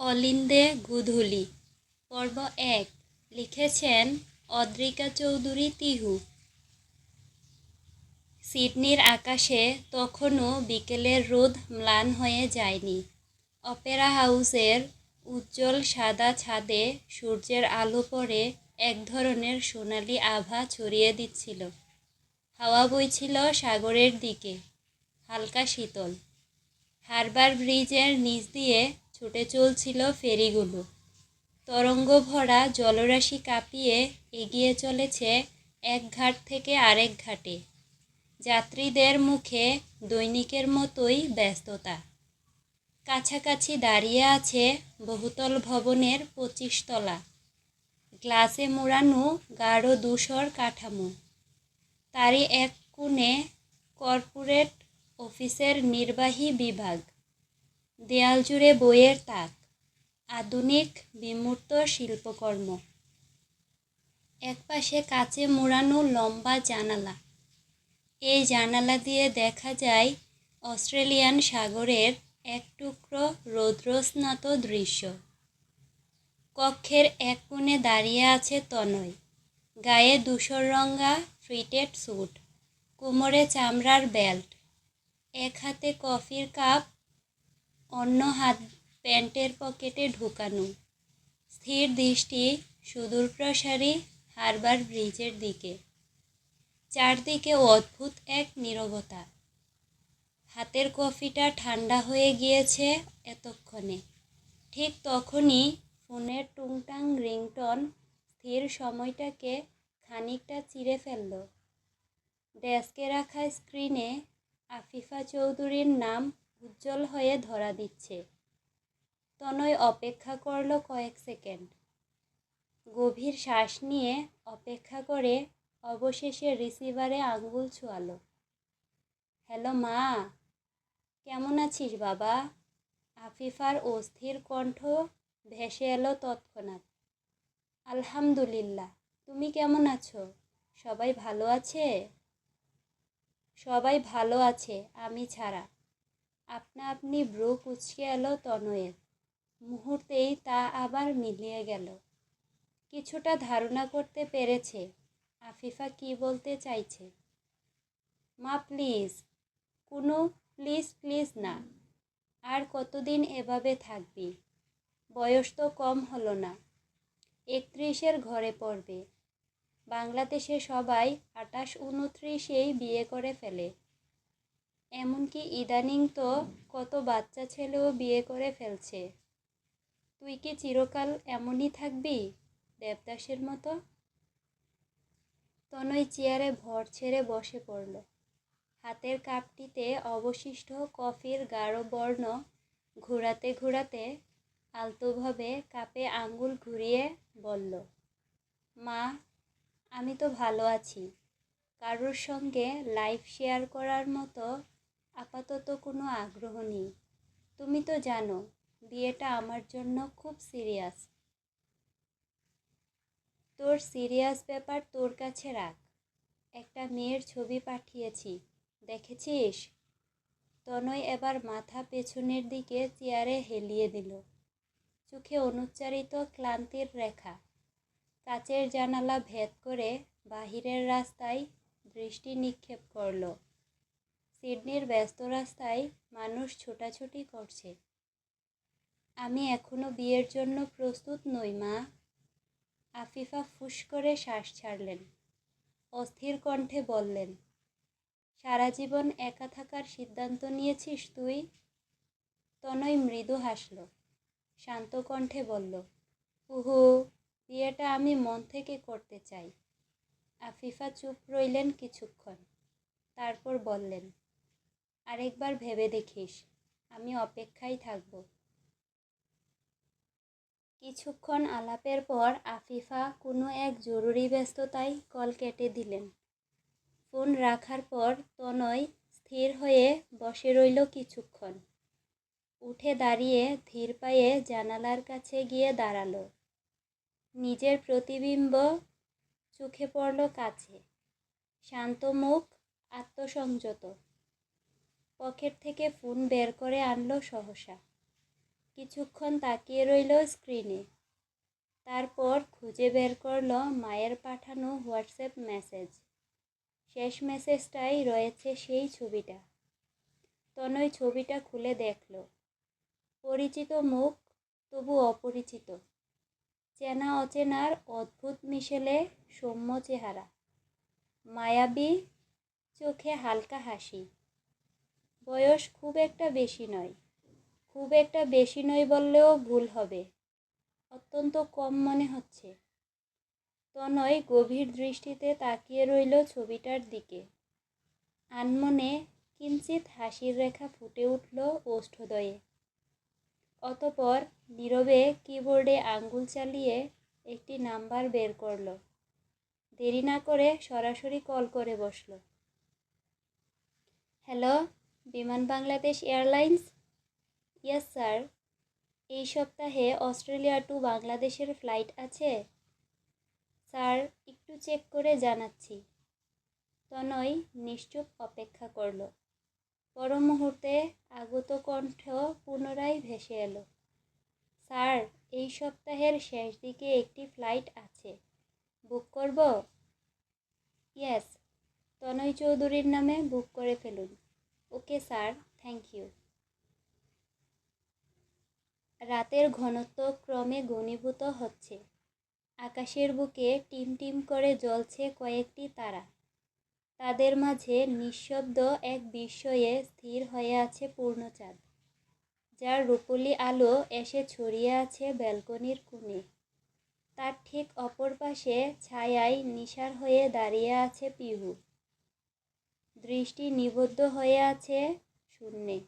অলিন্দে গুধুলি। পর্ব এক। লিখেছেন অদ্রিকা চৌধুরী তিহু। সিডনির আকাশে তখনও বিকেলের রোদ ম্লান হয়ে যায়নি। অপেরা হাউসের উজ্জ্বল সাদা ছাদে সূর্যের আলো পড়ে এক ধরনের সোনালি আভা ছড়িয়ে দিচ্ছিল। হাওয়া বইছিল সাগরের দিকে, হালকা শীতল। হারবার ব্রিজের নিচ দিয়ে ছুটে চলছিল ফেরিগুলো। তরঙ্গ ভরা জলরাশি কাঁপিয়ে এগিয়ে চলেছে এক ঘাট থেকে আরেক ঘাটে। যাত্রীদের মুখে দৈনিকের মতোই ব্যস্ততা। কাছাকাছি দাঁড়িয়ে আছে বহুতল ভবনের পঁচিশতলা গ্লাসে মোড়ানো গাঢ় ধূসর কাঠামো। তারই এক কোণে কর্পোরেট অফিসের নির্বাহী বিভাগ। দেয়াল জুড়ে বইয়ের তাক, আধুনিক বিমূর্ত শিল্পকর্ম। একপাশে কাচে মোড়ানো লম্বা জানালা। এই জানালা দিয়ে দেখা যায় অস্ট্রেলিয়ান সাগরের এক টুকরো রৌদ্রস্নাত দৃশ্য। কক্ষের এক কোণে দাঁড়িয়ে আছে তনয়, গায়ে ধূসর রঙা ফ্রিটেড স্যুট, কোমরে চামড়ার বেল্ট, এক হাতে কফির কাপ অন্য হাত প্যান্টের পকেটে ঢুকানো। স্থির দৃষ্টি সুদূরপ্রসারী হারবার ব্রিজের দিকে। চারদিকে অদ্ভুত এক নীরবতা। হাতের কফিটা ঠান্ডা হয়ে গিয়েছে এতক্ষণে। ঠিক তখনই ফোনের টুংটাং রিংটন স্থির সময়টাকে খানিকটা চিরে ফেলল। ডেস্কে রাখা স্ক্রিনে আফিফা চৌধুরীর নাম উজ্জ্বল হয়ে ধরা দিচ্ছে। তনয় অপেক্ষা করল কয়েক সেকেন্ড। গভীর শ্বাস নিয়ে অপেক্ষা করে অবশেষে রিসিভারে আঙ্গুল ছোয়ালো। হ্যালো মা, কেমন আছিস বাবা? আফিফার অস্থির কণ্ঠ ভেসে এলো তৎক্ষণাৎ। আলহামদুলিল্লাহ, তুমি কেমন আছো? সবাই ভালো আছে? সবাই ভালো আছে, আমি ছাড়া। আপনা আপনি ব্রু কুচকে এলো তনয়ের মুহূর্তেই তা আবার মিলিয়ে গেল। কিছুটা ধারণা করতে পেরেছে। আফিফা কি বলতে চাইছে? মা, প্লিজ। কোনো, প্লিজ প্লিজ না। আর কতদিন এভাবে থাকবি? বয়স তো কম হলো না। একত্রিশের ঘরে পড়বে। বাংলাদেশে সবাই আটাশ উনত্রিশেই বিয়ে করে ফেলে। এমনকি ইদানিং তো কত বাচ্চা ছেলেও বিয়ে করে ফেলছে। তুই কি চিরকাল এমনই থাকবি দেবদাসের মতো? তনয় চেয়ারে ভর ছেড়ে বসে পড়ল। হাতের কাপটিতে অবশিষ্ট কফির গাঢ় বর্ণ ঘোরাতে ঘোরাতে আলতোভাবে কাপে আঙ্গুল ঘুরিয়ে বলল, মা, আমি তো ভালো আছি। কারোর সঙ্গে লাইফ শেয়ার করার মতো আপাতত কোনো আগ্রহ নেই। তুমি তো জানো, বিয়েটা আমার জন্য খুব সিরিয়াস। তোর সিরিয়াস ব্যাপার তোর কাছে রাখ। একটা মেয়ের ছবি পাঠিয়েছি, দেখেছিস? তনয় এবার মাথা পেছনের দিকে চেয়ারে হেলিয়ে দিল। চোখে অনুচ্চারিত ক্লান্তির রেখা। কাচের জানালা ভেদ করে বাহিরের রাস্তায় দৃষ্টি নিক্ষেপ করল। সিডনির ব্যস্ত রাস্তায় মানুষ ছোটাছুটি করছে। আমি এখনও বিয়ের জন্য প্রস্তুত নই, মা। আফিফা ফুস করে শ্বাস ছাড়লেন। অস্থির কণ্ঠে বললেন, সারা জীবন একা থাকার সিদ্ধান্ত নিয়েছিস তুই? তনয় মৃদু হাসল, শান্ত কণ্ঠে বলল, উহু, বিয়েটা আমি মন থেকে করতে চাই। আফিফা চুপ রইলেন কিছুক্ষণ, তারপর বললেন আরেকবার ভেবে দেখিস, আমি অপেক্ষায় থাকব। কিছুক্ষণ আলাপের পর আফিফা কোনো এক জরুরি ব্যস্ততায় কল কেটে দিলেন। ফোন রাখার পর তনয় স্থির হয়ে বসে রইল কিছুক্ষণ। উঠে দাঁড়িয়ে ধীর পায়ে জানালার কাছে গিয়ে দাঁড়াল। নিজের প্রতিবিম্ব চোখে পড়ল কাছে। শান্ত মুখ, আত্মসংযত। পকেট থেকে ফোন বের করে আনলো সহসা। কিছুক্ষণ তাকিয়ে রইল স্ক্রিনে। তারপর খুঁজে বের করল মায়ের পাঠানো হোয়াটসঅ্যাপ মেসেজ। শেষ মেসেজটাই রয়েছে সেই ছবিটা। তনয় ছবিটা খুলে দেখল। পরিচিত মুখ, তবু অপরিচিত। চেনা অচেনার অদ্ভুত মিশেলে সৌম্য চেহারা। মায়াবী, চোখে হালকা হাসি। বয়স খুব একটা বেশি নয়। খুব একটা বেশি নয় বললেও ভুল হবে। অত্যন্ত কম মনে হচ্ছে। তনয় গভীর দৃষ্টিতে তাকিয়ে রইল ছবিটার দিকে। আনমনে কিঞ্চিত হাসির রেখা ফুটে উঠল ওষ্ঠদয়ে। অতপর নীরবে কিবোর্ডে আঙ্গুল চালিয়ে একটি নাম্বার বের করল। দেরি না করে সরাসরি কল করে বসল। হ্যালো বিমান বাংলাদেশ এয়ারলাইন্স? ইয়াস স্যার এই সপ্তাহে অস্ট্রেলিয়া টু বাংলাদেশের ফ্লাইট আছে? স্যার, একটু চেক করে জানাচ্ছি। তনয় নিশ্চুপ অপেক্ষা করল। পর মুহূর্তে আগত কণ্ঠ পুনরায় ভেসে এলো। স্যার, এই সপ্তাহের শেষ দিকে একটি ফ্লাইট আছে। বুক করব? ইয়েস তনয় চৌধুরীর নামে বুক করে ফেলুন। ওকে স্যার থ্যাংক ইউ রাতের ঘনত্ব ক্রমে ঘনীভূত হচ্ছে। আকাশের বুকে টিম টিম করে জ্বলছে কয়েকটি তারা। তাদের মাঝে নিঃশব্দ এক বিস্ময়ে স্থির হয়ে আছে পূর্ণচাঁদ, যার রূপলি আলো এসে ছড়িয়ে আছে ব্যালকনির কোণে। তার ঠিক অপর পাশে ছায়ায় নিশার হয়ে দাঁড়িয়ে আছে পিহু। দৃষ্টি নিবদ্ধ হয়ে আছে শূন্যে।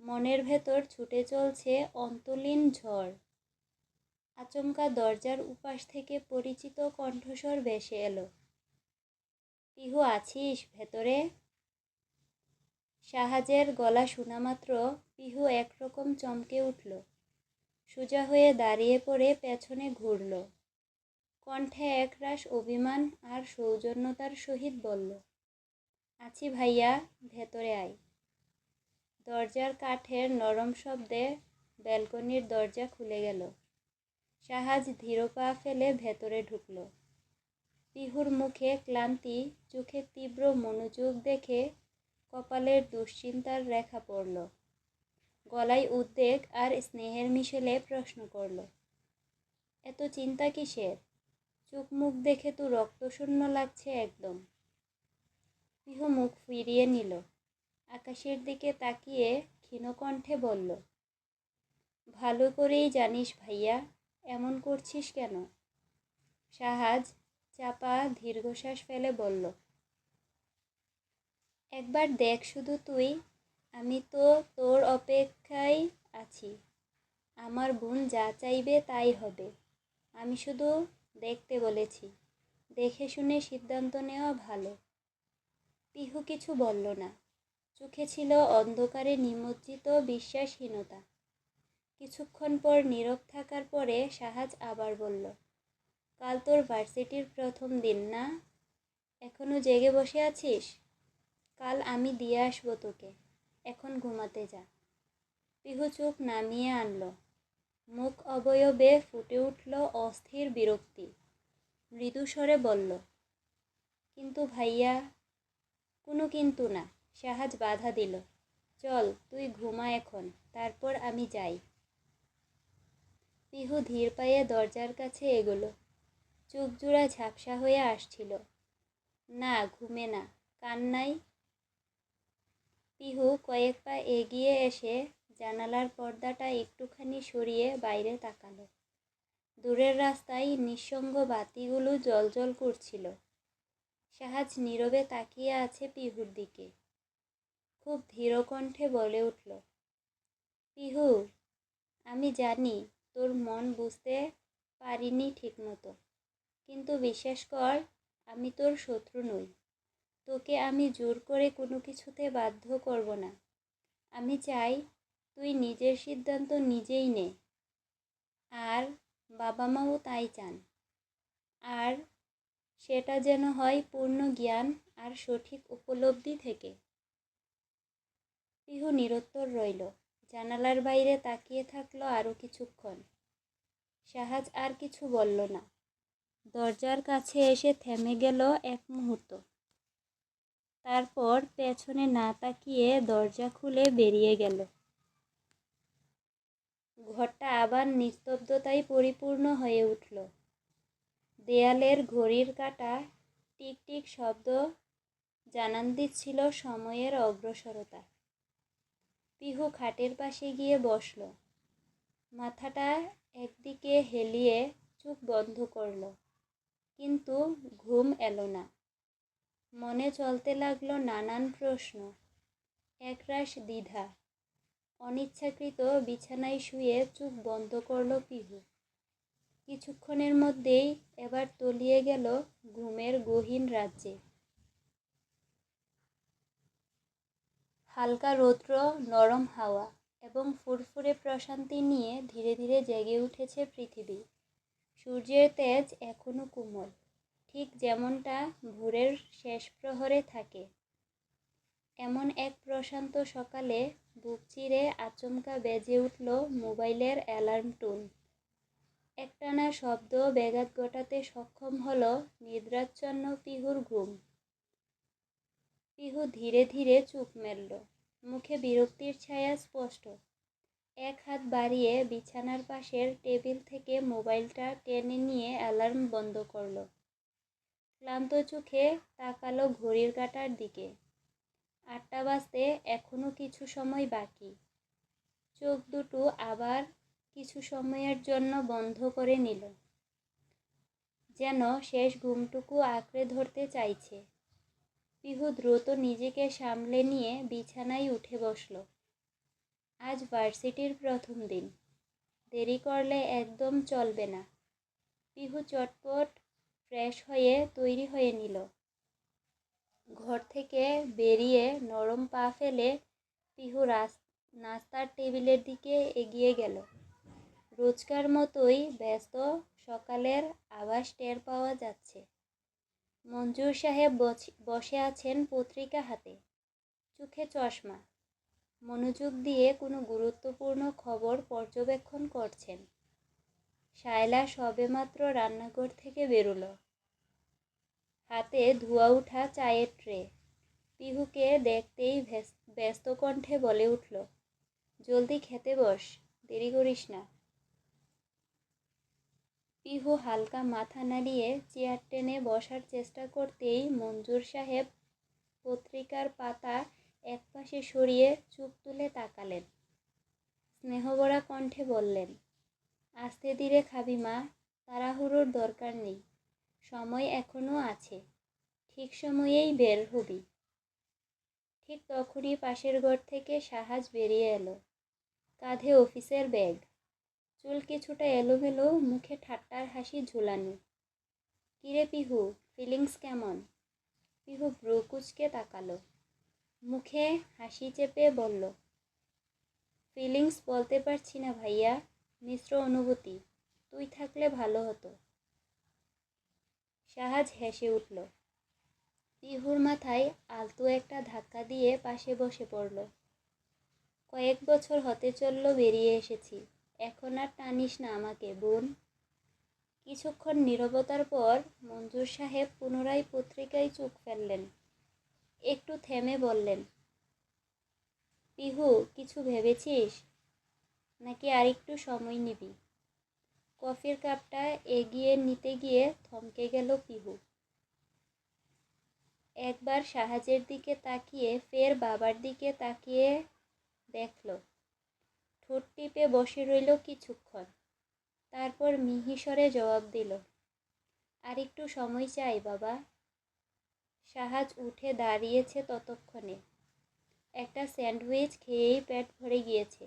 মনের ভেতর ছুটে চলছে অন্তলীন ঝড়। আচমকা দরজার উপাস থেকে পরিচিত কণ্ঠস্বর ভেসে এলো। পিহু আছিস ভেতরে? সাহাজের গলা শোনা মাত্র পিহু একরকম চমকে উঠল। সোজা হয়ে দাঁড়িয়ে পড়ে পেছনে ঘুরল। কণ্ঠে একরাশ অভিমান আর সৌজন্যতার সহিত বলল আছি ভাইয়া, ভেতরে আয়। দরজার কাঠের নরম শব্দে ব্যালকনির দরজা খুলে গেল। সাহাজ ধীর পা ফেলে ভেতরে ঢুকল। পিহুর মুখে ক্লান্তি, চোখে তীব্র মনোযোগ দেখে কপালের দুশ্চিন্তার রেখা পড়ল। গলায় উদ্বেগ আর স্নেহের মিশেলে প্রশ্ন করল, এত চিন্তা কিসের? চোখ মুখ দেখে তো রক্তশূন্য লাগছে একদম। পিহু মুখ ফিরিয়ে নিল। আকাশের দিকে তাকিয়ে ক্ষীণকণ্ঠে বলল, ভালো করেই জানিস ভাইয়া, এমন করছিস কেন? সাহাজ চাপা দীর্ঘশ্বাস ফেলে বলল, একবার দেখ শুধু তুই, আমি তো তোর অপেক্ষায় আছি। আমার বোন যা চাইবে তাই হবে। আমি শুধু দেখতে বলেছি। দেখে শুনে সিদ্ধান্ত নেওয়া ভালো। পিহু কিছু বলল না। চোখে ছিল অন্ধকারে নিমজ্জিত বিশ্বাসহীনতা। কিছুক্ষণ পর নীরব থাকার পরে সাহাজ আবার বলল, কাল তোর ভার্সিটির প্রথম দিন না? এখনও জেগে বসে আছিস? কাল আমি দিয়ে আসব তোকে। এখন ঘুমাতে যা। পিহু চোখ নামিয়ে আনলো। মুখ অবয়বে ফুটে উঠল অস্থির বিরক্তি। মৃদুস্বরে বলল, কিন্তু ভাইয়া কোনো কিন্তু না সাহাজ বাধা দিল। চল, তুই ঘুমা এখন, তারপর আমি যাই। পিহু ধীর পায়ে দরজার কাছে এগোলো। চোখ জোড়া ঝাপসা হয়ে আসছিল। না, ঘুমে না, কান্নাই। পিহু কয়েক পা এগিয়ে এসে জানালার পর্দাটা একটুখানি সরিয়ে বাইরে তাকালো। দূরের রাস্তায় নিঃসঙ্গ বাতিগুলো জলজল করছিল। সাহাজ নীরবে তাকিয়ে আছে পিহুর দিকে। খুব ধীর কণ্ঠে বলে উঠল, পিহু, আমি জানি তোর মন বুঝতে পারিনি ঠিকমতো, কিন্তু বিশ্বাস কর, আমি তোর শত্রু নই। তোকে আমি জোর করে কোনো কিছুতে বাধ্য করব না। আমি চাই তুই নিজের সিদ্ধান্ত নিজেই নে। আর বাবা মাও তাই চান। আর সেটা যেন হয় পূর্ণ জ্ঞান আর সঠিক উপলব্ধি থেকে। পিহু নিরুত্তর রইল। জানালার বাইরে তাকিয়ে থাকল আরও কিছুক্ষণ। শাহাজ আর কিছু বলল না। দরজার কাছে এসে থেমে গেল এক মুহূর্ত। তারপর পেছনে না তাকিয়ে দরজা খুলে বেরিয়ে গেল। ঘরটা আবার নিস্তব্ধতায় পরিপূর্ণ হয়ে উঠল। দেয়ালের ঘড়ির কাঁটা টিক টিক শব্দ জানান দিচ্ছিল সময়ের অগ্রসরতা। পিহু খাটের পাশে গিয়ে বসল। মাথাটা একদিকে হেলিয়ে চোখ বন্ধ করল, কিন্তু ঘুম এলো না। মনে চলতে লাগল নানান প্রশ্ন, একরাশ দ্বিধা। অনিচ্ছাকৃত বিছানায় শুয়ে চোখ বন্ধ করল পিহু। কিছুক্ষণের মধ্যেই এবার তলিয়ে গেল ঘুমের গহীন রাজ্যে। হালকা রৌদ্র, নরম হাওয়া এবং ফুরফুরে প্রশান্তি নিয়ে ধীরে ধীরে জেগে উঠেছে পৃথিবী। সূর্যের তেজ এখনও কোমল, ঠিক যেমনটা ভোরের শেষ প্রহরে থাকে। এমন এক প্রশান্ত সকালে বুক চিরে আচমকা বেজে উঠল মোবাইলের অ্যালার্ম টোন। একটানা শব্দ ব্যাঘাত ঘটাতে সক্ষম হলো নিদ্রাচ্ছন্ন পিহুর ঘুম। পিহু ধীরে ধীরে চোখ মেলল। মুখে বিরক্তির ছায়া স্পষ্ট। এক হাত বাড়িয়ে বিছানার পাশের টেবিল থেকে মোবাইলটা টেনে নিয়ে অ্যালার্ম বন্ধ করল। ক্লান্ত চোখে তাকালো ঘড়ির কাঁটার দিকে। আটটা বাজতে এখনও কিছু সময় বাকি। চোখ দুটো আবার কিছু সময়ের জন্য বন্ধ করে নিল। যেন শেষ ঘুমটুকু আঁকড়ে ধরতে চাইছে। পিহু দ্রুত নিজেকে সামলে নিয়ে বিছানায় উঠে বসল। আজ ভার্সিটির প্রথম দিন। দেরি করলে একদম চলবে না। পিহু চটপট ফ্রেশ হয়ে তৈরি হয়ে নিল। ঘর থেকে বেরিয়ে নরম পা ফেলে পিহু রাস, নাস্তার টেবিলের দিকে এগিয়ে গেল। রোজকার মতোই ব্যস্ত সকালের আভাস টের পাওয়া যাচ্ছে। মঞ্জুর সাহেব বসে আছেন পত্রিকা হাতে। চোখে চশমা। মনোযোগ দিয়ে কোনো গুরুত্বপূর্ণ খবর পর্যবেক্ষণ করছেন। শায়লা সবেমাত্র রান্নাঘর থেকে বেরোলো। হাতে ধোয়া উঠা চায়ের ট্রে। পিহুকে দেখতেই ব্যস্ত কণ্ঠে বলে উঠল, জলদি খেতে বস, দেরি করিস না। পিহু হালকা মাথা নাড়িয়ে চেয়ার টেনে বসার চেষ্টা করতেই মঞ্জুর সাহেব পত্রিকার পাতা একপাশে সরিয়ে চুপ তুলে তাকালেন। স্নেহবরা কণ্ঠে বললেন, আস্তে ধীরে খাবি মা, তাড়াহুড়োর দরকার নেই, সময় এখনও আছে, ঠিক সময়েই বের হবি। ঠিক তখনই পাশের ঘর থেকে সাহাজ বেরিয়ে এলো। কাঁধে অফিসের ব্যাগ। চুল কিছুটা এলোমেলো, মুখে ঠাট্টার হাসি ঝুলানো। কিরে পিহু ফিলিংস কেমন? পিহু ব্রু কুচকে তাকালো। মুখে হাসি চেপে বলল ফিলিংস বলতে পারছি না ভাইয়া, মিশ্র অনুভূতি, তুই থাকলে ভালো হতো। সাহাজ হেসে উঠল। পিহুর মাথায় আলতু একটা ধাক্কা দিয়ে পাশে বসে পড়ল। কয়েক বছর হতে চলল, বেরিয়ে এসেছি। এখন আর টানিস না আমাকে, বোন। কিছুক্ষণ নীরবতার পর মঞ্জুর সাহেব পুনরায় পত্রিকায় চোখ ফেললেন। একটু থেমে বললেন, পিহু, কিছু ভেবেছিস? নাকি আরেকটু সময় নিবি? কফির কাপটা এগিয়ে নিতে গিয়ে থমকে গেল পিহু। একবার সাহায্যের দিকে তাকিয়ে ফের বাবার দিকে তাকিয়ে দেখল ঠোঁট টিপে বসে রইল কিছুক্ষণ। তারপর মিহিসরে জবাব দিল, আর একটু সময় চাই বাবা। সাহাজ উঠে দাঁড়িয়েছে ততক্ষণে। একটা স্যান্ডউইচ খেয়েই পেট ভরে গিয়েছে।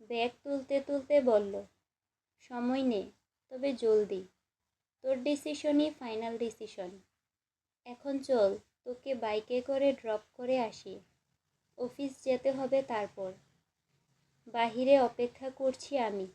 ব্যাগ তুলতে তুলতে বলল, সময় নেই তবে জলদি। তোর ডিসিশনই ফাইনাল ডিসিশন। এখন চল, তোকে বাইকে করে ড্রপ করে আসি। অফিস যেতে হবে তারপর। বাহিরে অপেক্ষা করছি আমি।